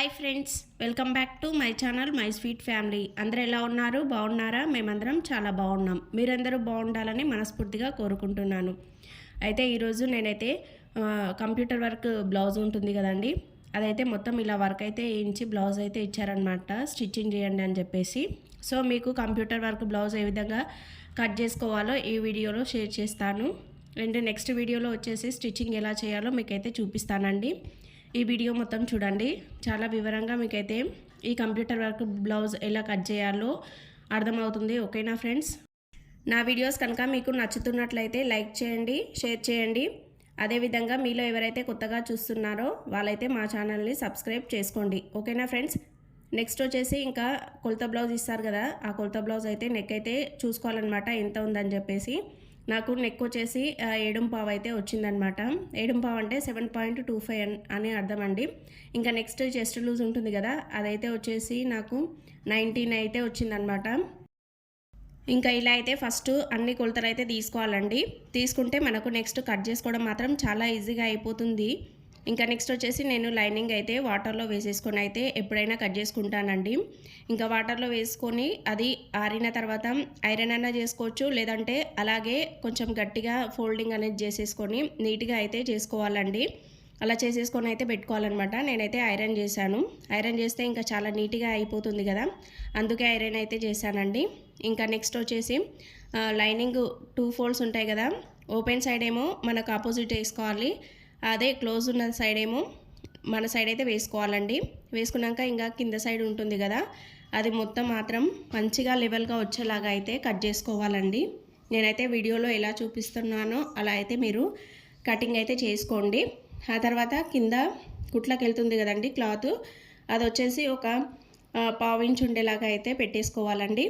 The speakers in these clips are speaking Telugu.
Hi friends welcome back to my channel my sweet family. అందరూ ఎలా ఉన్నారు? బాగున్నారా? మేమందరం చాలా బాగున్నాం. మీరందరూ బాగుండాలని మనస్ఫూర్తిగా కోరుకుంటున్నాను. అయితే ఈరోజు నేనైతే కంప్యూటర్ వర్క్ బ్లౌజ్ ఉంటుంది కదండి. అదైతే మొత్తం ఇలా వర్క్ అయితే వేయించి బ్లౌజ్ అయితే ఇచ్చారనమాట స్టిచ్చింగ్ చేయండి అని చెప్పేసి. సో మీకు కంప్యూటర్ వర్క్ బ్లౌజ్ ఏ విధంగా కట్ చేసుకోవాలో ఈ వీడియోలో షేర్ చేస్తాను. అండ్ నెక్స్ట్ వీడియోలో వచ్చేసి స్టిచ్చింగ్ ఎలా చేయాలో మీకైతే చూపిస్తానండి. ఈ వీడియో మొత్తం చూడండి. చాలా వివరంగా మీకైతే ఈ కంప్యూటర్ వర్క్ బ్లౌజ్ ఎలా కట్ చేయాలో అర్థమవుతుంది. ఓకేనా ఫ్రెండ్స్? నా వీడియోస్ కనుక మీకు నచ్చుతున్నట్లయితే లైక్ చేయండి షేర్ చేయండి. అదేవిధంగా మీలో ఎవరైతే కొత్తగా చూస్తున్నారో వాళ్ళైతే మా ఛానల్ని సబ్స్క్రైబ్ చేసుకోండి. ఓకేనా ఫ్రెండ్స్? నెక్స్ట్ వచ్చేసి ఇంకా కొలత బ్లౌజ్ ఇస్తారు కదా ఆ కొలత బ్లౌజ్ అయితే నెక్ అయితే చూసుకోవాలన్నమాట ఎంత ఉందని చెప్పేసి. నాకు నెక్ వచ్చేసి ఆ, ఏడుం పావు అయితే వచ్చిందనమాట ఏడుం పావు అంటే సెవెన్ పాయింట్ టూ ఫైవ్ అని అర్థం అండి. ఇంకా నెక్స్ట్ చెస్ట్ లూజ్ ఉంటుంది కదా అదైతే వచ్చేసి నాకు నైన్టీన్ అయితే వచ్చిందనమాట ఇంకా ఇలా అయితే ఫస్ట్ అన్ని కొలతలు అయితే తీసుకోవాలండి. తీసుకుంటే మనకు నెక్స్ట్ కట్ చేసుకోవడం మాత్రం చాలా ఈజీగా అయిపోతుంది. ఇంకా నెక్స్ట్ వచ్చేసి నేను లైనింగ్ అయితే వాటర్లో వేసేసుకొని అయితే ఎప్పుడైనా కట్ చేసుకుంటానండి. ఇంకా వాటర్లో వేసుకొని అది ఆరిన తర్వాత ఐరన్ అయినా చేసుకోవచ్చు లేదంటే అలాగే కొంచెం గట్టిగా ఫోల్డింగ్ అనేది చేసేసుకొని నీట్గా అయితే చేసుకోవాలండి. అలా చేసేసుకొని అయితే పెట్టుకోవాలన్నమాట. నేనైతే ఐరన్ చేశాను. ఐరన్ చేస్తే ఇంకా చాలా నీట్గా అయిపోతుంది కదా. అందుకే ఐరన్ అయితే చేశానండి. ఇంకా నెక్స్ట్ వచ్చేసి లైనింగ్ టూ ఫోల్డ్స్ ఉంటాయి కదా. ఓపెన్ సైడ్ ఏమో మనకు ఆపోజిట్ వేసుకోవాలి. అదే క్లోజ్ ఉన్న సైడ్ ఏమో మన సైడ్ అయితే వేసుకోవాలండి. వేసుకున్నాక ఇంకా కింద సైడ్ ఉంటుంది కదా అది మొత్తం మాత్రం మంచిగా లెవెల్గా వచ్చేలాగా అయితే కట్ చేసుకోవాలండి. నేనైతే వీడియోలో ఎలా చూపిస్తున్నానో అలా అయితే మీరు కటింగ్ అయితే చేసుకోండి. ఆ తర్వాత కింద కుట్లకి వెళ్తుంది కదండి క్లాత్ అది వచ్చేసి ఒక పావు ఇంచ్ ఉండేలాగా అయితే పెట్టేసుకోవాలండి.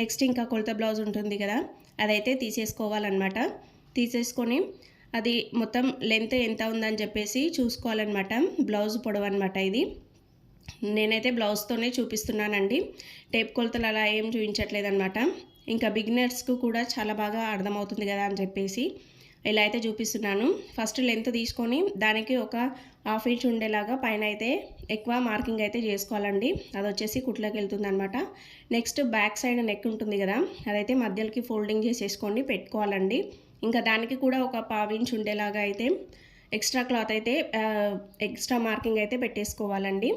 నెక్స్ట్ ఇంకా కొలత బ్లౌజ్ ఉంటుంది కదా అదైతే తీసేసుకోవాలన్నమాట. తీసేసుకొని అది మొత్తం లెంత్ ఎంత ఉందని చెప్పేసి చూసుకోవాలన్నమాట. బ్లౌజ్ పొడవు అనమాట ఇది. నేనైతే బ్లౌజ్తోనే చూపిస్తున్నానండి. టేప్ కొలతలు అలా ఏం చూపించట్లేదు అనమాట ఇంకా బిగినర్స్కు కూడా చాలా బాగా అర్థమవుతుంది కదా అని చెప్పేసి ఇలా అయితే చూపిస్తున్నాను. ఫస్ట్ లెంత్ తీసుకొని దానికి ఒక హాఫ్ ఇంచ్ ఉండేలాగా పైన అయితే ఎక్కువ మార్కింగ్ అయితే చేసుకోవాలండి. అది వచ్చేసి కుట్లోకి వెళ్తుంది అనమాట నెక్స్ట్ బ్యాక్ సైడ్ నెక్ ఉంటుంది కదా అదైతే మధ్యలోకి ఫోల్డింగ్ చేసేసుకొని పెట్టుకోవాలండి. ఇంకా దానికి కూడా ఒక పావు ఉండేలాగా అయితే ఎక్స్ట్రా క్లాత్ అయితే ఎక్స్ట్రా మార్కింగ్ అయితే పెట్టేసుకోవాలండి.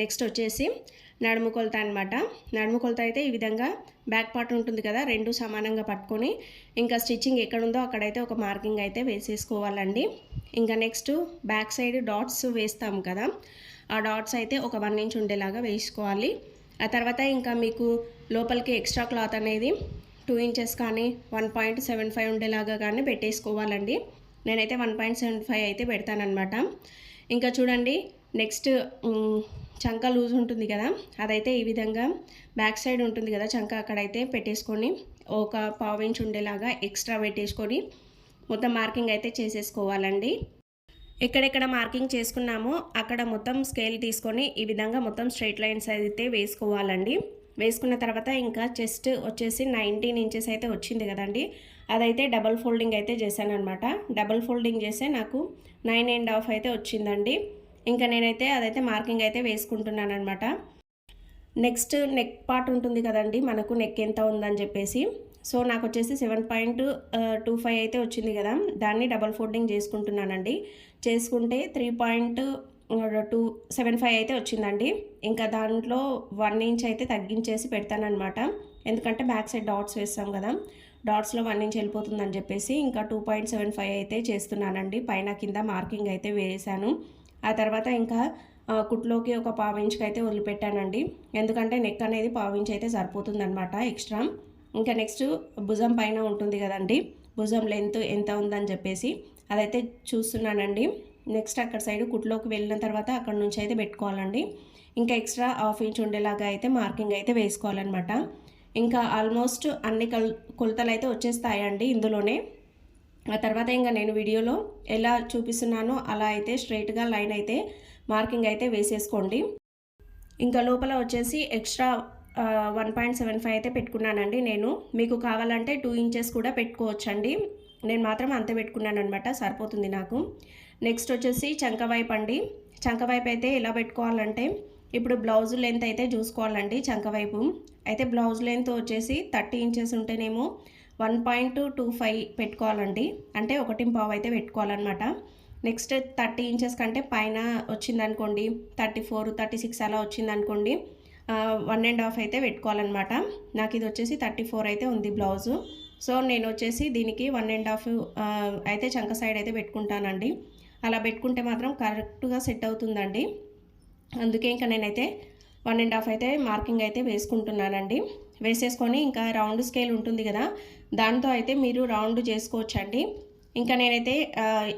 నెక్స్ట్ వచ్చేసి నడుము కొలత అనమాట నడుము కొలత అయితే ఈ విధంగా బ్యాక్ పార్ట్ ఉంటుంది కదా రెండు సమానంగా పట్టుకొని ఇంకా స్టిచ్చింగ్ ఎక్కడుందో అక్కడైతే ఒక మార్కింగ్ అయితే వేసేసుకోవాలండి. ఇంకా నెక్స్ట్ బ్యాక్ సైడ్ డాట్స్ వేస్తాం కదా ఆ డాట్స్ అయితే ఒక వన్ ఇంచ్ ఉండేలాగా వేసుకోవాలి. ఆ తర్వాత ఇంకా మీకు లోపలికి ఎక్స్ట్రా క్లాత్ అనేది టూ ఇంచెస్ కానీ వన్ పాయింట్ సెవెన్ ఫైవ్ ఉండేలాగా కానీ పెట్టేసుకోవాలండి. నేనైతే వన్ పాయింట్ సెవెన్ ఫైవ్ అయితే పెడతానమాట ఇంకా చూడండి నెక్స్ట్ చంక లూజ్ ఉంటుంది కదా అదైతే ఈ విధంగా బ్యాక్ సైడ్ ఉంటుంది కదా చంక అక్కడైతే పెట్టేసుకొని ఒక పావు ఇంచ్ ఉండేలాగా ఎక్స్ట్రా పెట్టేసుకొని మొత్తం మార్కింగ్ అయితే చేసేసుకోవాలండి. ఎక్కడెక్కడ మార్కింగ్ చేసుకున్నామో అక్కడ మొత్తం స్కేల్ తీసుకొని ఈ విధంగా మొత్తం స్ట్రైట్ లైన్స్ అయితే వేసుకోవాలండి. వేసుకున్న తర్వాత ఇంకా చెస్ట్ వచ్చేసి నైన్టీన్ ఇంచెస్ అయితే వచ్చింది కదండి. అదైతే డబల్ ఫోల్డింగ్ అయితే చేశాను అనమాట డబల్ ఫోల్డింగ్ చేస్తే నాకు నైన్ అండ్ హాఫ్ అయితే వచ్చిందండి. ఇంకా నేనైతే అదైతే మార్కింగ్ అయితే వేసుకుంటున్నాను అనమాట నెక్స్ట్ నెక్ పార్ట్ ఉంటుంది కదండి మనకు నెక్ ఎంత ఉందని చెప్పేసి. సో నాకు వచ్చేసి సెవెన్ పాయింట్ టూ ఫైవ్ అయితే వచ్చింది కదా. దాన్ని డబల్ ఫోల్డింగ్ చేసుకుంటున్నానండి. చేసుకుంటే three point two seven five అయితే వచ్చిందండి. ఇంకా దాంట్లో వన్ ఇంచ్ అయితే తగ్గించేసి పెడతానమాట ఎందుకంటే బ్యాక్ సైడ్ డాట్స్ వేస్తాం కదా. డాట్స్లో వన్ ఇంచ్ వెళ్ళిపోతుందని చెప్పేసి ఇంకా టూ పాయింట్ సెవెన్ ఫైవ్ అయితే చేస్తున్నానండి. పైన కింద మార్కింగ్ అయితే వేసాను. ఆ తర్వాత ఇంకా కుట్లోకి ఒక పావు ఇంచుకి అయితే వదిలిపెట్టానండి. ఎందుకంటే నెక్ అనేది పావు ఇంచ్ అయితే సరిపోతుందనమాట ఎక్స్ట్రా. ఇంకా నెక్స్ట్ భుజం పైన ఉంటుంది కదండి. భుజం లెంత్ ఎంత ఉందని చెప్పేసి అదైతే చూస్తున్నానండి. నెక్స్ట్ అక్కడ సైడ్ కుట్లోకి వెళ్ళిన తర్వాత అక్కడ నుంచి అయితే పెట్టుకోవాలండి. ఇంకా ఎక్స్ట్రా హాఫ్ ఇంచ్ ఉండేలాగా అయితే మార్కింగ్ అయితే వేసుకోవాలన్నమాట. ఇంకా ఆల్మోస్ట్ అన్ని కల్ కొలతలు అయితే వచ్చేస్తాయండి ఇందులోనే. ఆ తర్వాత ఇంకా నేను వీడియోలో ఎలా చూపిస్తున్నానో అలా అయితే స్ట్రైట్గా లైన్ అయితే మార్కింగ్ అయితే వేసేసుకోండి. ఇంకా లోపల వచ్చేసి extra one point seven five అయితే పెట్టుకున్నానండి నేను. మీకు కావాలంటే టూ ఇంచెస్ కూడా పెట్టుకోవచ్చండి. నేను మాత్రం అంతే పెట్టుకున్నాను అనమాట సరిపోతుంది నాకు. నెక్స్ట్ వచ్చేసి చంక వైపు అండి. చంక వైపు అయితే ఎలా పెట్టుకోవాలంటే ఇప్పుడు బ్లౌజ్ లెంత్ అయితే చూసుకోవాలండి చంక వైపు. అయితే బ్లౌజ్ లెంత్ వచ్చేసి థర్టీ ఇంచెస్ ఉంటేనేమో వన్ పాయింట్ టూ ఫైవ్ పెట్టుకోవాలండి. అంటే ఒకటి పావు అయితే పెట్టుకోవాలన్నమాట. నెక్స్ట్ థర్టీ ఇంచెస్ కంటే పైన వచ్చిందనుకోండి థర్టీ ఫోర్ థర్టీ సిక్స్ అలా వచ్చిందనుకోండి వన్ అండ్ హాఫ్ అయితే పెట్టుకోవాలన్నమాట. నాకు ఇది వచ్చేసి థర్టీ ఫోర్ అయితే ఉంది బ్లౌజు. సో నేను వచ్చేసి దీనికి వన్ అండ్ హాఫ్ అయితే చంక సైడ్ అయితే పెట్టుకుంటానండి. అలా పెట్టుకుంటే మాత్రం కరెక్ట్గా సెట్ అవుతుందండి. అందుకే ఇంకా నేనైతే వన్ అండ్ హాఫ్ అయితే మార్కింగ్ అయితే వేసుకుంటున్నానండి. వేసేసుకొని ఇంకా రౌండ్ స్కేల్ ఉంటుంది కదా దాంతో అయితే మీరు రౌండ్ చేసుకోవచ్చండి. ఇంకా నేనైతే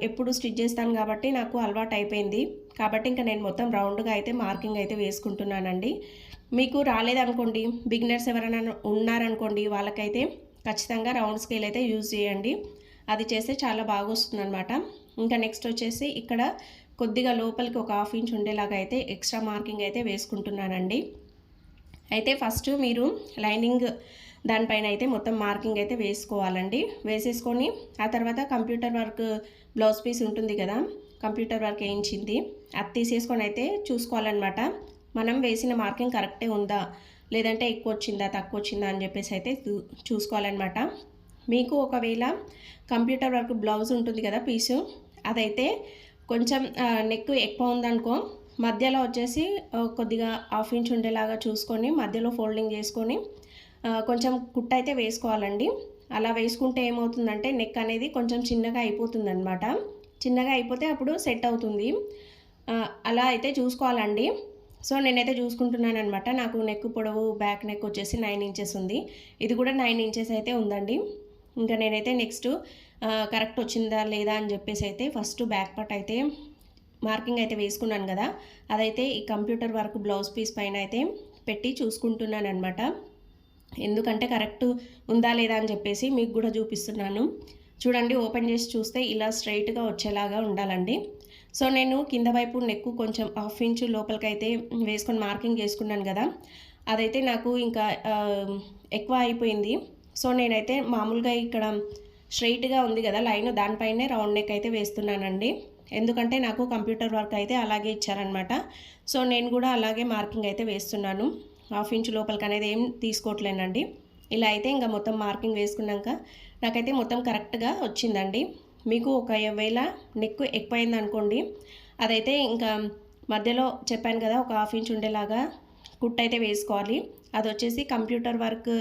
ఎప్పుడు స్టిచ్ చేస్తాను కాబట్టి నాకు అలవాటు అయిపోయింది. కాబట్టి ఇంకా నేను మొత్తం రౌండ్గా అయితే మార్కింగ్ అయితే వేసుకుంటున్నానండి. మీకు రాలేదనుకోండి బిగినర్స్ ఎవరైనా ఉన్నారనుకోండి వాళ్ళకైతే ఖచ్చితంగా రౌండ్ స్కేల్ అయితే యూజ్ చేయండి. అది చేస్తే చాలా బాగా వస్తుంది అనమాట ఇంకా నెక్స్ట్ వచ్చేసి ఇక్కడ కొద్దిగా లోపలికి ఒక హాఫ్ ఇంచ్ ఉండేలాగా అయితే ఎక్స్ట్రా మార్కింగ్ అయితే వేసుకుంటున్నానండి. అయితే ఫస్ట్ మీరు లైనింగ్ దానిపైన అయితే మొత్తం మార్కింగ్ అయితే వేసుకోవాలండి. వేసేసుకొని ఆ తర్వాత కంప్యూటర్ వర్క్ బ్లౌజ్ పీస్ ఉంటుంది కదా కంప్యూటర్ వర్క్ వేయించింది. అది తీసేసుకొని అయితే చూసుకోవాలన్నమాట. మనం వేసిన మార్కింగ్ కరెక్టే ఉందా లేదంటే ఎక్కువ వచ్చిందా తక్కువ వచ్చిందా అని చెప్పేసి అయితే చూసుకోవాలన్నమాట. మీకు ఒకవేళ కంప్యూటర్ వర్క్ బ్లౌజ్ ఉంటుంది కదా పీసు అదైతే కొంచెం నెక్ ఎక్కువ ఉందనుకో మధ్యలో వచ్చేసి కొద్దిగా హాఫ్ ఇంచ్ ఉండేలాగా చూసుకొని మధ్యలో ఫోల్డింగ్ చేసుకొని కొంచెం కుట్ట అయితే వేసుకోవాలండి. అలా వేసుకుంటే ఏమవుతుందంటే నెక్ అనేది కొంచెం చిన్నగా అయిపోతుంది అనమాట చిన్నగా అయిపోతే అప్పుడు సెట్ అవుతుంది. అలా అయితే చూసుకోవాలండి. సో నేనైతే చూసుకుంటున్నాను అనమాట నాకు నెక్ పొడవు బ్యాక్ నెక్ వచ్చేసి నైన్ ఇంచెస్ ఉంది. ఇది కూడా నైన్ ఇంచెస్ అయితే ఉందండి. ఇంకా నేనైతే నెక్స్ట్ కరెక్ట్ వచ్చిందా లేదా అని చెప్పేసి అయితే ఫస్ట్ బ్యాక్ పార్ట్ అయితే మార్కింగ్ అయితే వేసుకున్నాను కదా. అదైతే ఈ కంప్యూటర్ వర్క్ బ్లౌజ్ పీస్ పైన అయితే పెట్టి చూసుకుంటున్నాను అనమాట ఎందుకంటే కరెక్ట్ ఉందా లేదా అని చెప్పేసి మీకు కూడా చూపిస్తున్నాను. చూడండి ఓపెన్ చేసి చూస్తే ఇలా స్ట్రైట్గా వచ్చేలాగా ఉండాలండి. సో నేను కింద వైపు నెక్కు కొంచెం హాఫ్ ఇంచు లోపలికైతే వేసుకొని మార్కింగ్ చేసుకున్నాను కదా. అదైతే నాకు ఇంకా ఎక్కువ అయిపోయింది. సో నేనైతే మామూలుగా ఇక్కడ స్ట్రైట్గా ఉంది కదా లైన్ దానిపైనే రౌండ్ నెక్ అయితే వేస్తున్నానండి. ఎందుకంటే నాకు కంప్యూటర్ వర్క్ అయితే అలాగే ఇచ్చారనమాట సో నేను కూడా అలాగే మార్కింగ్ అయితే వేస్తున్నాను. హాఫ్ ఇంచ్ లోపలికి అనేది ఏం తీసుకోవట్లేనండి. ఇలా అయితే ఇంకా మొత్తం మార్కింగ్ వేసుకున్నాక నాకైతే మొత్తం కరెక్ట్గా వచ్చిందండి. మీకు ఒకవేళ నెక్ ఎక్కువైంది అనుకోండి అదైతే ఇంకా మధ్యలో చెప్పాను కదా ఒక హాఫ్ ఇంచ్ ఉండేలాగా కుట్ అయితే వేసుకోవాలి. అది వచ్చేసి కంప్యూటర్ వర్క్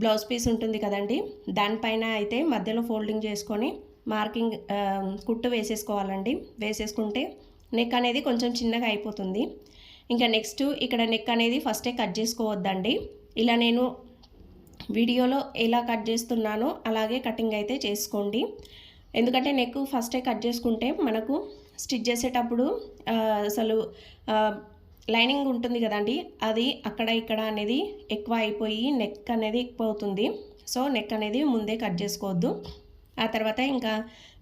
బ్లౌజ్ పీస్ ఉంటుంది కదండి. దానిపైన అయితే మధ్యలో ఫోల్డింగ్ చేసుకొని మార్కింగ్ కుట్టు వేసేసుకోవాలండి. వేసేసుకుంటే నెక్ అనేది కొంచెం చిన్నగా అయిపోతుంది. ఇంకా నెక్స్ట్ ఇక్కడ నెక్ అనేది ఫస్టే కట్ చేసుకోవద్దండి. ఇలా నేను వీడియోలో ఎలా కట్ చేస్తున్నానో అలాగే కటింగ్ అయితే చేసుకోండి. ఎందుకంటే నెక్ ఫస్టే కట్ చేసుకుంటే మనకు స్టిచ్ చేసేటప్పుడు అసలు లైనింగ్ ఉంటుంది కదండి అది అక్కడ ఇక్కడ అనేది ఎక్కువ అయిపోయి నెక్ అనేది ఎక్కువ అవుతుంది. సో నెక్ అనేది ముందే కట్ చేసుకోవద్దు. ఆ తర్వాత ఇంకా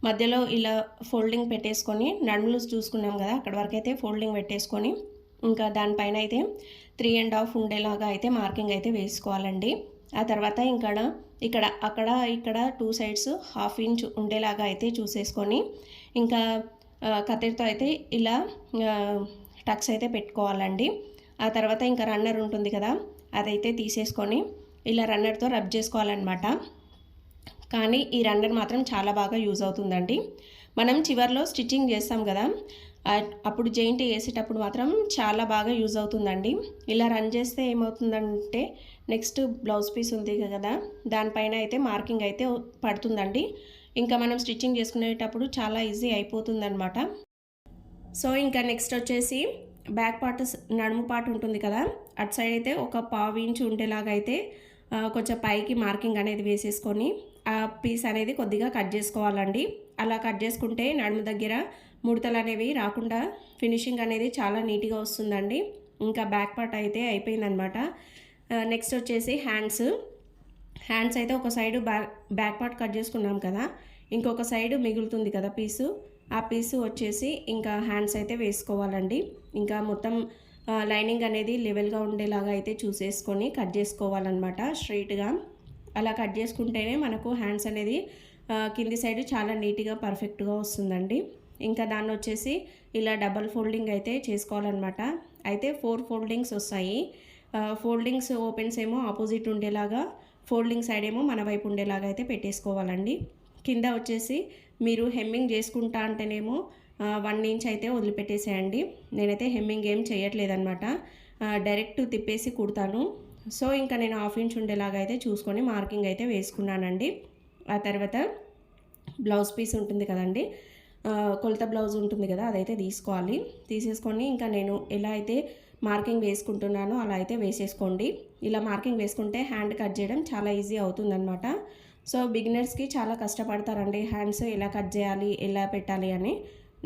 మధ్యలో ఇలా ఫోల్డింగ్ పెట్టేసుకొని నడుములు చూసుకున్నాం కదా అక్కడ వరకు అయితే ఫోల్డింగ్ పెట్టేసుకొని ఇంకా దానిపైన అయితే త్రీ అండ్ హాఫ్ ఉండేలాగా అయితే మార్కింగ్ అయితే వేసుకోవాలండి. ఆ తర్వాత ఇంకా ఇక్కడ అక్కడ ఇక్కడ టూ సైడ్స్ హాఫ్ ఇంచ్ ఉండేలాగా అయితే చూసేసుకొని ఇంకా కత్తెరతో అయితే ఇలా టక్స్ అయితే పెట్టుకోవాలండి. ఆ తర్వాత ఇంకా రన్నర్ ఉంటుంది కదా అదైతే తీసేసుకొని ఇలా రన్నర్తో రబ్ చేసుకోవాలన్నమాట. కానీ ఈ రన్నర్ మాత్రం చాలా బాగా యూజ్ అవుతుందండి. మనం చివరిలో స్టిచ్చింగ్ చేస్తాం కదా అప్పుడు జెయింట్ వేసేటప్పుడు మాత్రం చాలా బాగా యూజ్ అవుతుందండి. ఇలా రన్ చేస్తే ఏమవుతుందంటే నెక్స్ట్ బ్లౌజ్ పీస్ ఉంది కదా దానిపైన అయితే మార్కింగ్ అయితే పడుతుందండి. ఇంకా మనం స్టిచ్చింగ్ చేసుకునేటప్పుడు చాలా ఈజీ అయిపోతుందన్నమాట. సో ఇంకా నెక్స్ట్ వచ్చేసి బ్యాక్ పార్ట్ నడుము పార్ట్ ఉంటుంది కదా. అటు సైడ్ అయితే ఒక పావు ఇంచు ఉండేలాగా అయితే కొంచెం పైకి మార్కింగ్ అనేది వేసేసుకొని ఆ పీస్ అనేది కొద్దిగా కట్ చేసుకోవాలండి. అలా కట్ చేసుకుంటే నడుము దగ్గర ముడతలు అనేవి రాకుండా ఫినిషింగ్ అనేది చాలా నీట్గా వస్తుందండి. ఇంకా బ్యాక్ పార్ట్ అయితే అయిపోయిందనమాట నెక్స్ట్ వచ్చేసి హ్యాండ్స్ హ్యాండ్స్ అయితే ఒక side back back part cut చేసుకున్నాం కదా. ఇంకొక సైడ్ మిగులుతుంది కదా పీసు ఆ పీసు వచ్చేసి ఇంకా హ్యాండ్స్ అయితే వేసుకోవాలండి. ఇంకా మొత్తం లైనింగ్ అనేది లెవెల్గా ఉండేలాగా అయితే చూసేసుకొని కట్ చేసుకోవాలన్నమాట స్ట్రైట్గా అలా కట్ చేసుకుంటేనే మనకు హ్యాండ్స్ అనేది కింది సైడ్ చాలా నీట్గా పర్ఫెక్ట్గా వస్తుందండి. ఇంకా దాన్ని వచ్చేసి ఇలా డబల్ ఫోల్డింగ్ అయితే చేసుకోవాలన్నమాట. అయితే ఫోర్ ఫోల్డింగ్స్ వస్తాయి. ఫోల్డింగ్స్ ఓపెన్స్ ఏమో ఆపోజిట్ ఉండేలాగా ఫోల్డింగ్ సైడ్ ఏమో మన వైపు ఉండేలాగా అయితే పెట్టేసుకోవాలండి. కింద వచ్చేసి మీరు హెమ్మింగ్ చేసుకుంటా అంటేనేమో వన్ ఇంచ్ అయితే వదిలిపెట్టేసేయండి. నేనైతే హెమ్మింగ్ ఏం చేయట్లేదన్నమాట. డైరెక్ట్ తిప్పేసి కుడతాను. సో ఇంకా నేను హాఫ్ ఇంచ్ ఉండేలాగా అయితే చూసుకొని మార్కింగ్ అయితే వేసుకున్నానండి. ఆ తర్వాత బ్లౌజ్ పీస్ ఉంటుంది కదండి కొలత బ్లౌజ్ ఉంటుంది కదా అదైతే తీసుకోవాలి. తీసేసుకొని ఇంకా నేను ఎలా అయితే మార్కింగ్ వేసుకుంటున్నానో అలా అయితే వేసేసుకోండి. ఇలా మార్కింగ్ వేసుకుంటే హ్యాండ్ కట్ చేయడం చాలా ఈజీ అవుతుందన్నమాట. సో బిగినర్స్కి చాలా కష్టపడతారండి. హ్యాండ్స్ ఎలా కట్ చేయాలి ఎలా పెట్టాలి అని.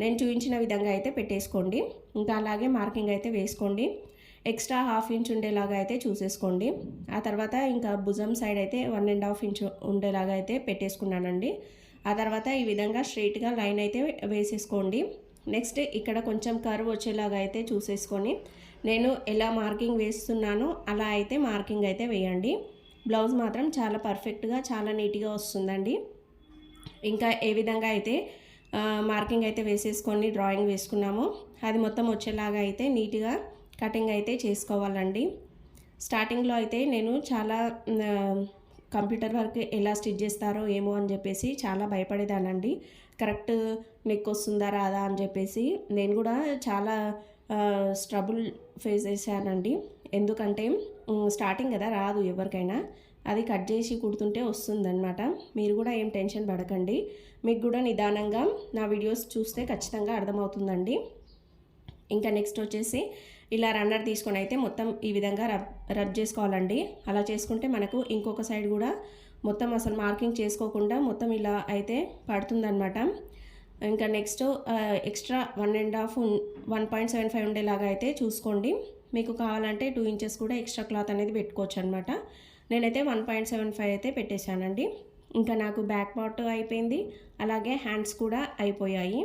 నేను చూపించిన విధంగా అయితే పెట్టేసుకోండి. ఇంకా అలాగే మార్కింగ్ అయితే వేసుకోండి. ఎక్స్ట్రా హాఫ్ ఇంచ్ ఉండేలాగా అయితే చూసేసుకోండి. ఆ తర్వాత ఇంకా భుజం సైడ్ అయితే వన్ అండ్ హాఫ్ ఇంచ్ ఉండేలాగా అయితే పెట్టేసుకున్నానండి. ఆ తర్వాత ఈ విధంగా స్ట్రైట్గా లైన్ అయితే వేసేసుకోండి. నెక్స్ట్ ఇక్కడ కొంచెం కర్వ్ వచ్చేలాగా అయితే చూసేసుకొని నేను ఎలా మార్కింగ్ వేస్తున్నానో అలా అయితే మార్కింగ్ అయితే వేయండి. బ్లౌజ్ మాత్రం చాలా పర్ఫెక్ట్గా చాలా నీట్గా వస్తుందండి. ఇంకా ఏ విధంగా అయితే మార్కింగ్ అయితే వేసేసుకొని డ్రాయింగ్ వేసుకున్నామో అది మొత్తం వచ్చేలాగా అయితే నీట్గా కటింగ్ అయితే చేసుకోవాలండి. స్టార్టింగ్లో అయితే నేను చాలా కంప్యూటర్ వర్క్ ఎలా స్టిచ్ చేస్తారో ఏమో అని చెప్పేసి చాలా భయపడేదానండి కరెక్ట్ నెక్ వస్తుందా రాదా అని చెప్పేసి నేను కూడా చాలా స్ట్రబుల్ ఫేస్ చేశానండి. ఎందుకంటే స్టార్టింగ్ కదా రాదు ఎవరికైనా. అది కట్ చేసి కుడుతుంటే వస్తుందన్నమాట. మీరు కూడా ఏం టెన్షన్ పడకండి. మీకు కూడా నిదానంగా నా వీడియోస్ చూస్తే ఖచ్చితంగా అర్థమవుతుందండి. ఇంకా నెక్స్ట్ వచ్చేసి ఇలా రన్నర్ తీసుకొని అయితే మొత్తం ఈ విధంగా రబ్ రబ్ చేసుకోవాలండి. అలా చేసుకుంటే మనకు ఇంకొక సైడ్ కూడా మొత్తం అసలు మార్కింగ్ చేసుకోకుండా మొత్తం ఇలా అయితే పడుతుందన్నమాట. ఇంకా next extra one and half one point seven five ఉండేలాగా అయితే చూసుకోండి. మీకు కావాలంటే టూ ఇంచెస్ కూడా ఎక్స్ట్రా క్లాత్ అనేది పెట్టుకోవచ్చు అనమాట నేనైతే వన్ పాయింట్ సెవెన్ ఫైవ్ అయితే పెట్టేశానండి. ఇంకా నాకు బ్యాక్ పార్ట్ అయిపోయింది. అలాగే హ్యాండ్స్ కూడా అయిపోయాయి.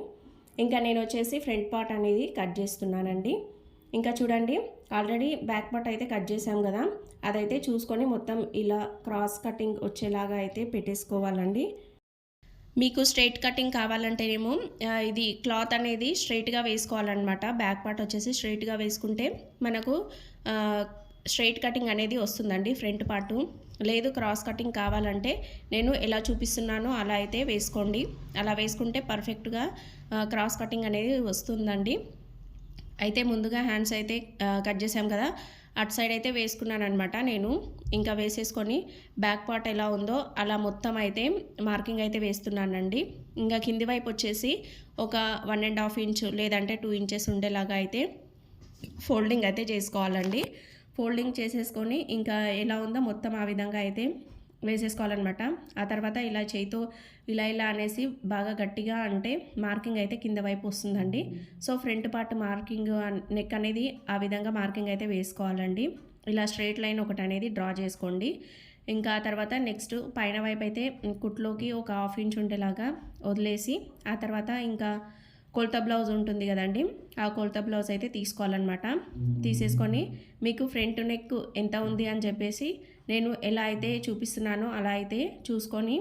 ఇంకా నేను వచ్చేసి ఫ్రంట్ పార్ట్ అనేది కట్ చేస్తున్నానండి. ఇంకా చూడండి ఆల్రెడీ బ్యాక్ పార్ట్ అయితే కట్ చేసాం కదా. అదైతే చూసుకొని మొత్తం ఇలా క్రాస్ కటింగ్ వచ్చేలాగా అయితే పెట్టేసుకోవాలండి. మీకు స్ట్రైట్ కటింగ్ కావాలంటేనేమో ఇది క్లాత్ అనేది స్ట్రైట్గా వేసుకోవాలన్నమాట. బ్యాక్ పార్ట్ వచ్చేసి స్ట్రైట్గా వేసుకుంటే మనకు స్ట్రైట్ కటింగ్ అనేది వస్తుందండి ఫ్రంట్ పార్టు లేదు క్రాస్ కటింగ్ కావాలంటే నేను ఎలా చూపిస్తున్నానో అలా అయితే వేసుకోండి. అలా వేసుకుంటే పర్ఫెక్ట్గా క్రాస్ కటింగ్ అనేది వస్తుందండి. అయితే ముందుగా హ్యాండ్స్ అయితే కట్ చేసాం కదా అటు సైడ్ అయితే వేసుకున్నాను అనమాట నేను. ఇంకా వేసేసుకొని బ్యాక్ పార్ట్ ఎలా ఉందో అలా మొత్తం అయితే మార్కింగ్ అయితే వేస్తున్నానండి. ఇంకా కింది వైపు వచ్చేసి ఒక వన్ అండ్ హాఫ్ ఇంచ్ లేదంటే టూ ఇంచెస్ ఉండేలాగా అయితే ఫోల్డింగ్ అయితే చేసుకోవాలండి. ఫోల్డింగ్ చేసేసుకొని ఇంకా ఎలా ఉందో మొత్తం ఆ విధంగా అయితే వేసేసుకోవాలన్నమాట. ఆ తర్వాత ఇలా చేయితో ఇలా ఇలా అనేసి బాగా గట్టిగా అంటే మార్కింగ్ అయితే కింద వైపు వస్తుందండి. So front part marking neck అనేది ఆ విధంగా మార్కింగ్ అయితే వేసుకోవాలండి. ఇలా స్ట్రైట్ లైన్ ఒకటి అనేది డ్రా చేసుకోండి. ఇంకా తర్వాత నెక్స్ట్ పైన వైపు అయితే కుట్లోకి ఒక హాఫ్ ఇంచ్ ఉండేలాగా వదిలేసి ఆ తర్వాత ఇంకా కొలత బ్లౌజ్ ఉంటుంది కదండి ఆ కొలత బ్లౌజ్ అయితే తీసుకోవాలన్నమాట. తీసేసుకొని మీకు ఫ్రంట్ నెక్ ఎంత ఉంది అని చెప్పేసి నేను ఎలా అయితే చూపిస్తున్నానో అలా అయితే చూసుకొని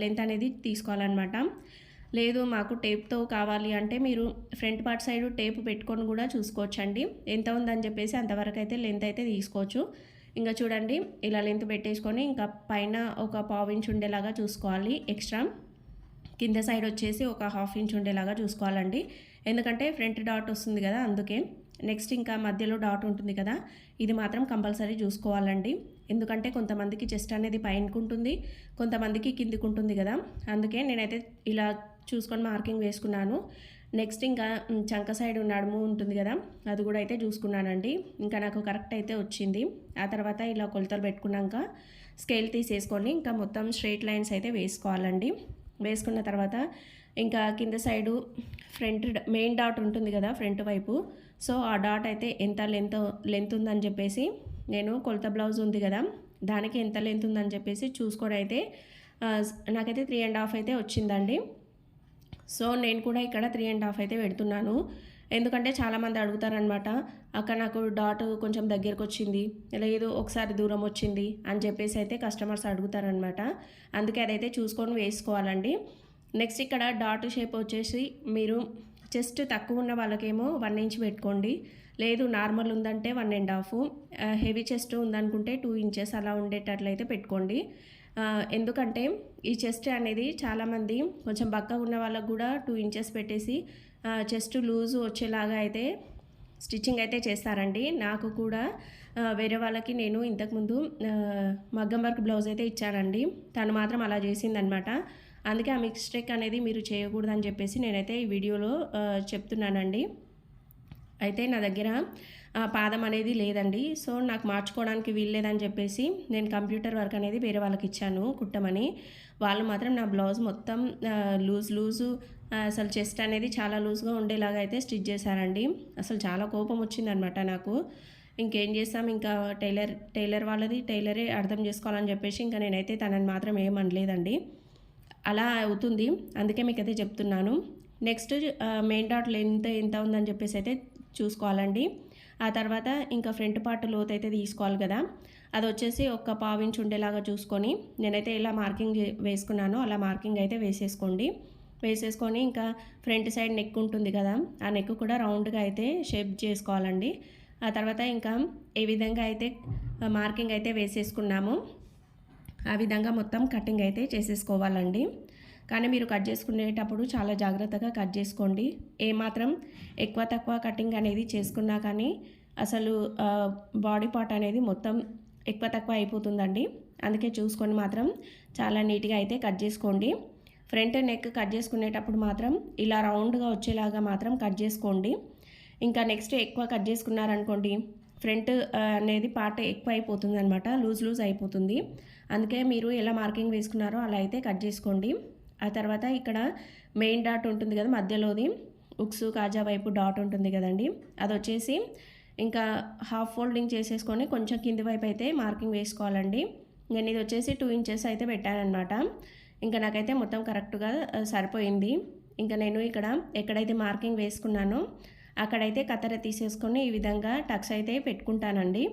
లెంత్ అనేది తీసుకోవాలన్నమాట. లేదు మాకు టేప్తో కావాలి అంటే మీరు ఫ్రంట్ పార్ట్ సైడ్ టేప్ పెట్టుకొని కూడా చూసుకోవచ్చండి. ఎంత ఉందని చెప్పేసి అంతవరకు అయితే లెంత్ అయితే తీసుకోవచ్చు. ఇంకా చూడండి ఇలా లెంత్ పెట్టేసుకొని ఇంకా పైన ఒక పావు ఇంచ్ ఉండేలాగా చూసుకోవాలి ఎక్స్ట్రా కింద సైడ్ వచ్చేసి ఒక హాఫ్ ఇంచ్ ఉండేలాగా చూసుకోవాలండి. ఎందుకంటే ఫ్రంట్ డాట్ వస్తుంది కదా అందుకే. నెక్స్ట్ ఇంకా మధ్యలో డాట్ ఉంటుంది కదా ఇది మాత్రం కంపల్సరీ చూసుకోవాలండి. ఎందుకంటే కొంతమందికి చెస్ట్ అనేది పైనకుంటుంది కొంతమందికి కిందికుంటుంది కదా. అందుకే నేనైతే ఇలా చూసుకొని మార్కింగ్ వేసుకున్నాను. నెక్స్ట్ ఇంకా చంక సైడ్ నడుము ఉంటుంది కదా అది కూడా అయితే చూసుకున్నానండి. ఇంకా నాకు కరెక్ట్ అయితే వచ్చింది. ఆ తర్వాత ఇలా కొలతలు పెట్టుకున్నాక స్కేల్ తీసేసుకొని ఇంకా మొత్తం స్ట్రైట్ లైన్స్ అయితే వేసుకోవాలండి. వేసుకున్న తర్వాత ఇంకా కింద సైడు ఫ్రంట్ మెయిన్ డాట్ ఉంటుంది కదా ఫ్రంట్ వైపు. సో ఆ డాట్ అయితే ఎంత లెంత్ లెంత్ ఉందని చెప్పేసి నేను కొలత బ్లౌజ్ ఉంది కదా దానికి ఎంత లెంత్ ఉందని చెప్పేసి చూసుకొని అయితే నాకైతే త్రీ అండ్ హాఫ్ అయితే వచ్చిందండి. సో నేను కూడా ఇక్కడ త్రీ అండ్ హాఫ్ అయితే పెడుతున్నాను. ఎందుకంటే చాలామంది అడుగుతారనమాట అక్కడ నాకు డాట్ కొంచెం దగ్గరకు వచ్చింది లేదు ఒకసారి దూరం వచ్చింది అని చెప్పేసి అయితే కస్టమర్స్ అడుగుతారనమాట అందుకే అదైతే చూసుకొని వేసుకోవాలండి. నెక్స్ట్ ఇక్కడ డాట్ షేప్ వచ్చేసి మీరు చెస్ట్ తక్కువ ఉన్న వాళ్ళకేమో వన్ ఇంచ్ పెట్టుకోండి. లేదు నార్మల్ ఉందంటే one and half. Heavy chest ఉందనుకుంటే two inches అలా ఉండేటట్లయితే పెట్టుకోండి. ఎందుకంటే ఈ చెస్ట్ అనేది చాలామంది కొంచెం బక్కగా ఉన్న వాళ్ళకు కూడా టూ ఇంచెస్ పెట్టేసి చెస్ట్ లూజ్ వచ్చేలాగా అయితే స్టిచ్చింగ్ అయితే చేస్తారండి. నాకు కూడా వేరే వాళ్ళకి నేను ఇంతకుముందు మగ్గం వర్క్ బ్లౌజ్ అయితే ఇచ్చానండి. తను మాత్రం అలా చేసిందనమాట. అందుకే ఆ మిస్టేక్ అనేది మీరు చేయకూడదని చెప్పేసి నేనైతే ఈ వీడియోలో చెప్తున్నానండి. అయితే నా దగ్గర పాదం అనేది లేదండి. సో నాకు మార్చుకోవడానికి వీల్లేదని చెప్పేసి నేను కంప్యూటర్ వర్క్ అనేది వేరే వాళ్ళకి ఇచ్చాను కుట్టమని. వాళ్ళు మాత్రం నా బ్లౌజ్ మొత్తం లూజ్ లూజు అసలు చెస్ట్ అనేది చాలా లూజ్గా ఉండేలాగా అయితే స్టిచ్ చేశారండి. అసలు చాలా కోపం వచ్చిందనమాట నాకు. ఇంకేం చేస్తాం? ఇంకా టైలర్ టైలర్ వాళ్ళది టైలరే అర్థం చేసుకోవాలని చెప్పేసి ఇంకా నేనైతే తనని మాత్రం ఏం అనలేదండి. అలా అవుతుంది. అందుకే మీకు అయితే చెప్తున్నాను. నెక్స్ట్ మెయిన్ డాట్ లెంత్ ఎంత ఉందని చెప్పేసి అయితే చూసుకోవాలండి. ఆ తర్వాత ఇంకా ఫ్రంట్ పార్ట్ లోత్ అయితే తీసుకోవాలి కదా. అది వచ్చేసి ఒక్క పావించి ఉండేలాగా చూసుకొని నేనైతే ఇలా మార్కింగ్ వేసుకున్నాను వేసుకున్నానో. అలా మార్కింగ్ అయితే వేసేసుకోండి. వేసేసుకొని ఇంకా ఫ్రంట్ సైడ్ నెక్ ఉంటుంది కదా ఆ నెక్ కూడా రౌండ్గా అయితే షేప్ చేసుకోవాలండి. ఆ తర్వాత ఇంకా ఏ విధంగా అయితే మార్కింగ్ అయితే వేసేసుకున్నామో ఆ విధంగా మొత్తం కటింగ్ అయితే చేసేసుకోవాలండి. కానీ మీరు కట్ చేసుకునేటప్పుడు చాలా జాగ్రత్తగా కట్ చేసుకోండి. ఏమాత్రం ఎక్కువ తక్కువ కటింగ్ అనేది చేసుకున్నా కానీ అసలు బాడీ పార్ట్ అనేది మొత్తం ఎక్కువ తక్కువ అయిపోతుందండి. అందుకే చూసుకొని మాత్రం చాలా నీట్గా అయితే కట్ చేసుకోండి. ఫ్రంట్ నెక్ కట్ చేసుకునేటప్పుడు మాత్రం ఇలా రౌండ్గా వచ్చేలాగా మాత్రం కట్ చేసుకోండి. ఇంకా నెక్స్ట్ ఎక్కువ కట్ చేసుకున్నారనుకోండి ఫ్రంట్ అనేది పార్ట్ ఎక్కువ అయిపోతుంది అనమాట లూజ్ లూజ్ అయిపోతుంది. అందుకే మీరు ఎలా మార్కింగ్ వేసుకున్నారో అలా అయితే కట్ చేసుకోండి. ఆ తర్వాత ఇక్కడ మెయిన్ డాట్ ఉంటుంది కదా మధ్యలోది. ఉక్స్ కాజా వైపు డాట్ ఉంటుంది కదండి. అది వచ్చేసి ఇంకా హాఫ్ ఫోల్డింగ్ చేసేసుకొని కొంచెం కింది వైపు అయితే మార్కింగ్ వేసుకోవాలండి. నేను ఇది వచ్చేసి టూ ఇంచెస్ అయితే పెట్టానమాట ఇంకా నాకైతే మొత్తం కరెక్ట్గా సరిపోయింది. ఇంకా నేను ఇక్కడ ఎక్కడైతే మార్కింగ్ వేసుకున్నానో అక్కడైతే కత్తెర తీసేసుకొని ఈ విధంగా టక్స్ అయితే పెట్టుకుంటానండి.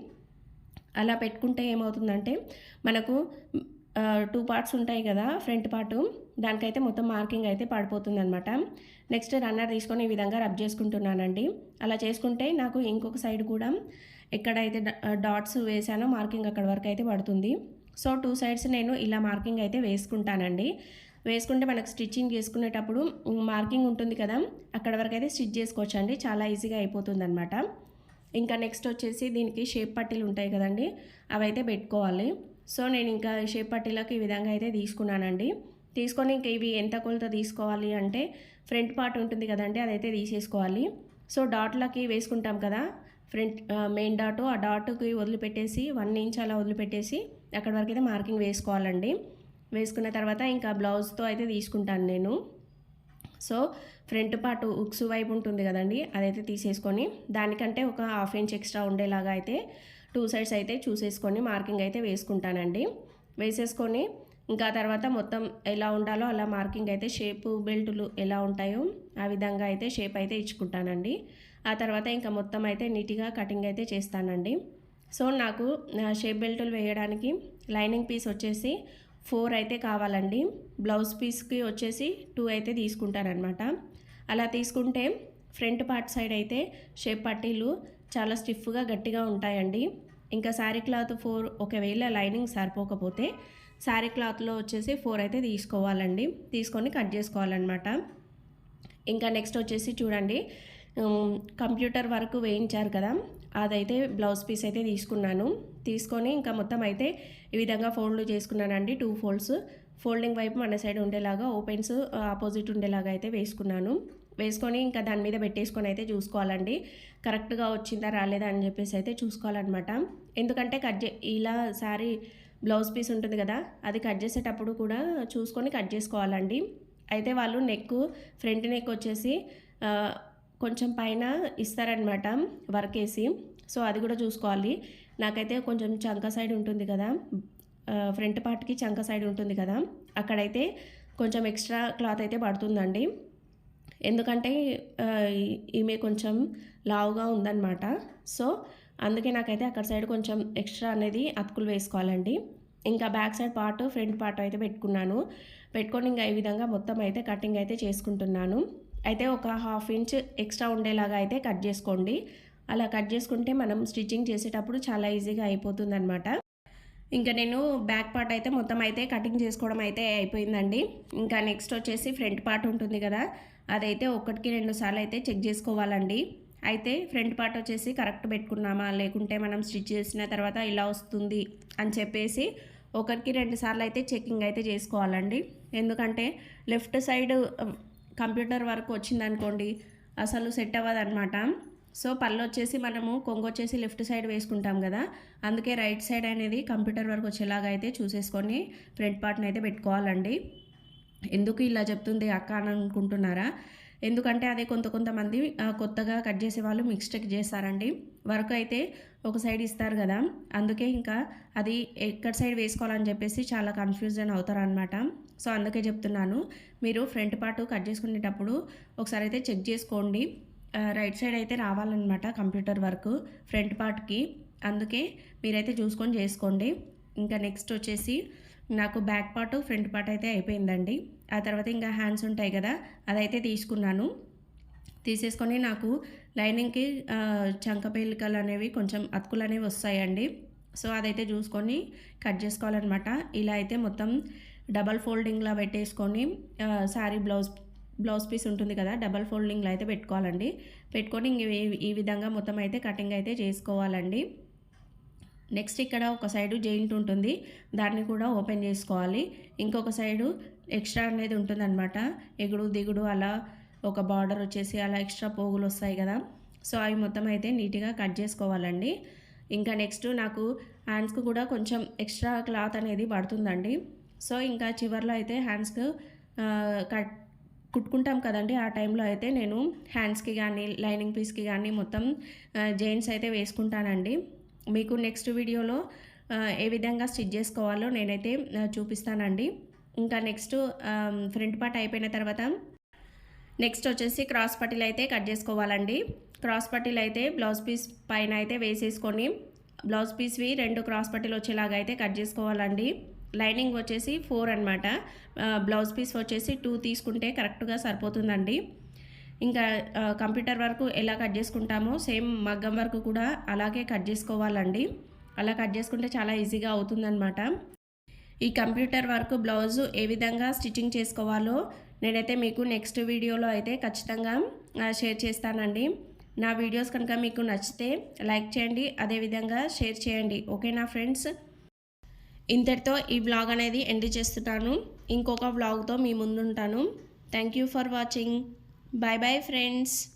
అలా పెట్టుకుంటే ఏమవుతుందంటే మనకు టూ పార్ట్స్ ఉంటాయి కదా ఫ్రంట్ పార్ట్ దానికైతే మొత్తం మార్కింగ్ అయితే పడిపోతుంది అనమాట నెక్స్ట్ రన్నర్ తీసుకొని ఈ విధంగా రబ్ చేసుకుంటున్నానండి. అలా చేసుకుంటే నాకు ఇంకొక సైడ్ కూడా ఎక్కడైతే డాట్స్ వేసానో మార్కింగ్ అక్కడ వరకు అయితే పడుతుంది. సో టూ సైడ్స్ నేను ఇలా మార్కింగ్ అయితే వేసుకుంటానండి. వేసుకుంటే మనకు స్టిచ్చింగ్ చేసుకునేటప్పుడు మార్కింగ్ ఉంటుంది కదా అక్కడ వరకు అయితే స్టిచ్ చేసుకోవచ్చు అండి చాలా ఈజీగా అయిపోతుంది అనమాట ఇంకా నెక్స్ట్ వచ్చేసి దీనికి షేప్ పట్టీలు ఉంటాయి కదండి అవి అయితే పెట్టుకోవాలి. సో నేను ఇంకా షేప్ పట్టీలకు ఈ విధంగా అయితే తీసుకున్నానండి. తీసుకొని ఇంకా ఇవి ఎంత కొలత తీసుకోవాలి అంటే ఫ్రంట్ పార్ట్ ఉంటుంది కదండి అదైతే తీసేసుకోవాలి. సో డాట్లకి వేసుకుంటాం కదా ఫ్రంట్ మెయిన్ డాట్ ఆ డాట్కి వదిలిపెట్టేసి వన్ ఇంచ్ అలా వదిలిపెట్టేసి అక్కడ వరకు అయితే మార్కింగ్ వేసుకోవాలండి. వేసుకున్న తర్వాత ఇంకా బ్లౌజ్తో అయితే తీసుకుంటాను నేను. సో ఫ్రంట్ పార్ట్ ఉక్స్ వైపు ఉంటుంది కదండి అదైతే తీసేసుకొని దానికంటే ఒక హాఫ్ ఇంచ్ ఎక్స్ట్రా ఉండేలాగా అయితే టూ సైడ్స్ అయితే చూసేసుకొని మార్కింగ్ అయితే వేసుకుంటానండి. వేసేసుకొని ఇంకా తర్వాత మొత్తం ఎలా ఉండాలో అలా మార్కింగ్ అయితే షేప్ బెల్టులు ఎలా ఉంటాయో ఆ విధంగా అయితే షేప్ అయితే ఇచ్చుకుంటానండి. ఆ తర్వాత ఇంకా మొత్తం అయితే నీట్గా కటింగ్ అయితే చేస్తానండి. సో నాకు షేప్ బెల్టులు వేయడానికి లైనింగ్ పీస్ వచ్చేసి ఫోర్ అయితే కావాలండి. బ్లౌజ్ పీస్కి వచ్చేసి టూ అయితే తీసుకుంటారనమాట. అలా తీసుకుంటే ఫ్రంట్ పార్ట్ సైడ్ అయితే షేప్ పట్టీలు చాలా స్టిఫ్గా గట్టిగా ఉంటాయండి. ఇంకా శారీ క్లాత్ ఫోర్ ఒకవేళ లైనింగ్ సరిపోకపోతే శారీ క్లాత్లో వచ్చేసి ఫోర్ అయితే తీసుకోవాలండి. తీసుకొని కట్ చేసుకోవాలన్నమాట. ఇంకా నెక్స్ట్ వచ్చేసి చూడండి కంప్యూటర్ వరకు వేయించారు కదా అదైతే బ్లౌజ్ పీస్ అయితే తీసుకున్నాను. తీసుకొని ఇంకా మొత్తం అయితే ఈ విధంగా ఫోల్డ్ చేసుకున్నానండి టూ ఫోల్డ్స్. ఫోల్డింగ్ వైపు మన సైడ్ ఉండేలాగా ఓపెన్స్ ఆపోజిట్ ఉండేలాగా అయితే వేసుకున్నాను. వేసుకొని ఇంకా దాని మీద పెట్టేసుకొని అయితే చూసుకోవాలండి. కరెక్ట్గా వచ్చిందా రాలేదా అని చెప్పేసి అయితే చూసుకోవాలన్నమాట. ఎందుకంటే కట్ చే ఇలా శారీ బ్లౌజ్ పీస్ ఉంటుంది కదా అది కట్ చేసేటప్పుడు కూడా చూసుకొని కట్ చేసుకోవాలండి. అయితే వాళ్ళు నెక్ ఫ్రంట్ నెక్ వచ్చేసి కొంచెం పైన ఇస్తారనమాట వర్క్ వేసి. సో అది కూడా చూసుకోవాలి. నాకైతే కొంచెం చంక సైడ్ ఉంటుంది కదా ఫ్రంట్ పార్ట్కి చంక సైడ్ ఉంటుంది కదా అక్కడైతే కొంచెం ఎక్స్ట్రా క్లాత్ అయితే పడుతుందండి. ఎందుకంటే ఈమె కొంచెం లావుగా ఉందన్నమాట. సో అందుకే నాకైతే అక్కడ సైడ్ కొంచెం ఎక్స్ట్రా అనేది అతుకులు వేసుకోవాలండి. ఇంకా back side part front part అయితే పెట్టుకున్నాను. పెట్టుకొని ఇంకా ఈ విధంగా మొత్తం అయితే కటింగ్ అయితే చేసుకుంటున్నాను. అయితే ఒక హాఫ్ ఇంచ్ ఎక్స్ట్రా ఉండేలాగా అయితే కట్ చేసుకోండి. అలా కట్ చేసుకుంటే మనం స్టిచ్చింగ్ చేసేటప్పుడు చాలా ఈజీగా అయిపోతుంది అనమాట ఇంకా నేను బ్యాక్ పార్ట్ అయితే మొత్తం అయితే కటింగ్ చేసుకోవడం అయితే అయిపోయిందండి. ఇంకా నెక్స్ట్ వచ్చేసి ఫ్రంట్ పార్ట్ ఉంటుంది కదా అదైతే ఒకటికి రెండు సార్లు అయితే చెక్ చేసుకోవాలండి. అయితే ఫ్రంట్ పార్ట్ వచ్చేసి కరెక్ట్ పెట్టుకున్నామా? లేకుంటే మనం స్టిచ్ చేసిన తర్వాత ఇలా వస్తుంది అని చెప్పేసి ఒకరికి రెండు సార్లు అయితే చెకింగ్ అయితే చేసుకోవాలండి. ఎందుకంటే లెఫ్ట్ సైడ్ కంప్యూటర్ వర్క్ వచ్చిందనుకోండి అసలు సెట్ అవ్వదన్నమాట. సో పళ్ళు వచ్చేసి మనము కొంగు వచ్చేసి లెఫ్ట్ సైడ్ వేసుకుంటాం కదా అందుకే రైట్ సైడ్ అనేది కంప్యూటర్ వరకు వచ్చేలాగా అయితే చూసేసుకొని ఫ్రంట్ పార్ట్ని అయితే పెట్టుకోవాలండి. ఎందుకు ఇలా చెప్తుంది అక్క అని అనుకుంటున్నారా? ఎందుకంటే అదే కొంత కొంతమంది కొత్తగా కట్ చేసే వాళ్ళు మిక్స్టేక్ చేస్తారండి. వర్క్ అయితే ఒక సైడ్ ఇస్తారు కదా. అందుకే ఇంకా అది ఎక్కడ సైడ్ వేసుకోవాలని చెప్పేసి చాలా కన్ఫ్యూజన్ అవుతారనమాట సో అందుకే చెప్తున్నాను. మీరు ఫ్రంట్ పార్ట్ కట్ చేసుకునేటప్పుడు ఒకసారి అయితే చెక్ చేసుకోండి. రైట్ సైడ్ అయితే రావాలన్నమాట కంప్యూటర్ వర్క్ ఫ్రంట్ పార్ట్కి అందుకే మీరైతే చూసుకొని చేసుకోండి. ఇంకా నెక్స్ట్ వచ్చేసి నాకు బ్యాక్ పార్ట్ ఫ్రంట్ పార్ట్ అయితే అయిపోయిందండి. ఆ తర్వాత ఇంకా హ్యాండ్స్ ఉంటాయి కదా అదైతే తీసుకున్నాను. తీసేసుకొని నాకు లైనింగ్కి చంక పేలికలు అనేవి కొంచెం అతుకులు అనేవి వస్తాయండి. సో అదైతే చూసుకొని కట్ చేసుకోవాలన్నమాట. ఇలా అయితే మొత్తం డబల్ ఫోల్డింగ్లా పెట్టేసుకొని శారీ బ్లౌజ్ బ్లౌజ్ పీస్ ఉంటుంది కదా డబల్ ఫోల్డింగ్లో అయితే పెట్టుకోవాలండి. పెట్టుకొని ఇంక ఈ విధంగా మొత్తం అయితే కటింగ్ అయితే చేసుకోవాలండి. నెక్స్ట్ ఇక్కడ ఒక సైడు జెయింట్ ఉంటుంది. దాన్ని కూడా ఓపెన్ చేసుకోవాలి. ఇంకొక సైడు ఎక్స్ట్రా అనేది ఉంటుందన్నమాట. ఎగుడు దిగుడు అలా ఒక బార్డర్ వచ్చేసి అలా ఎక్స్ట్రా పోగులు వస్తాయి కదా. సో అవి మొత్తం అయితే నీట్గా కట్ చేసుకోవాలండి. ఇంకా నెక్స్ట్ నాకు హ్యాండ్స్కి కూడా కొంచెం ఎక్స్ట్రా క్లాత్ అనేది పడుతుందండి. సో ఇంకా చివర్లో అయితే హ్యాండ్స్కి కట్ కుట్టుకుంటాం కదండి. ఆ టైంలో అయితే నేను హ్యాండ్స్కి కానీ లైనింగ్ పీస్కి కానీ మొత్తం జైన్స్ అయితే వేసుకుంటానండి. మీకు నెక్స్ట్ వీడియోలో ఏ విధంగా స్టిచ్ చేసుకోవాలో నేనైతే చూపిస్తానండి. ఇంకా నెక్స్ట్ ఫ్రంట్ పార్ట్ అయిపోయిన తర్వాత నెక్స్ట్ వచ్చేసి క్రాస్ పట్టీలు అయితే కట్ చేసుకోవాలండి. క్రాస్ పట్టీలు అయితే బ్లౌజ్ పీస్ పైన అయితే వేసేసుకొని బ్లౌజ్ పీస్వి రెండు క్రాస్ పట్టీలు వచ్చేలాగా అయితే కట్ చేసుకోవాలండి. లైనింగ్ వచ్చేసి ఫోర్ అనమాట బ్లౌజ్ పీస్ వచ్చేసి టూ తీసుకుంటే కరెక్ట్గా సరిపోతుందండి. ఇంకా కంప్యూటర్ వరకు ఎలా కట్ చేసుకుంటామో సేమ్ మగ్గం వరకు కూడా అలాగే కట్ చేసుకోవాలండి. అలా కట్ చేసుకుంటే చాలా ఈజీగా అవుతుందన్నమాట. ఈ కంప్యూటర్ వర్క్ బ్లౌజ్ ఏ విధంగా స్టిచ్చింగ్ చేసుకోవాలో నేనైతే మీకు నెక్స్ట్ వీడియోలో అయితే ఖచ్చితంగా షేర్ చేస్తానండి. నా వీడియోస్ కనుక మీకు నచ్చితే లైక్ చేయండి అదేవిధంగా షేర్ చేయండి. ఓకేనా ఫ్రెండ్స్? ఇంతటితో ఈ వ్లాగ్ అనేది ఎండ్ చేస్తున్నాను. ఇంకొక వ్లాగ్తో మీ ముందుంటాను. Thank you for watching. Bye bye friends.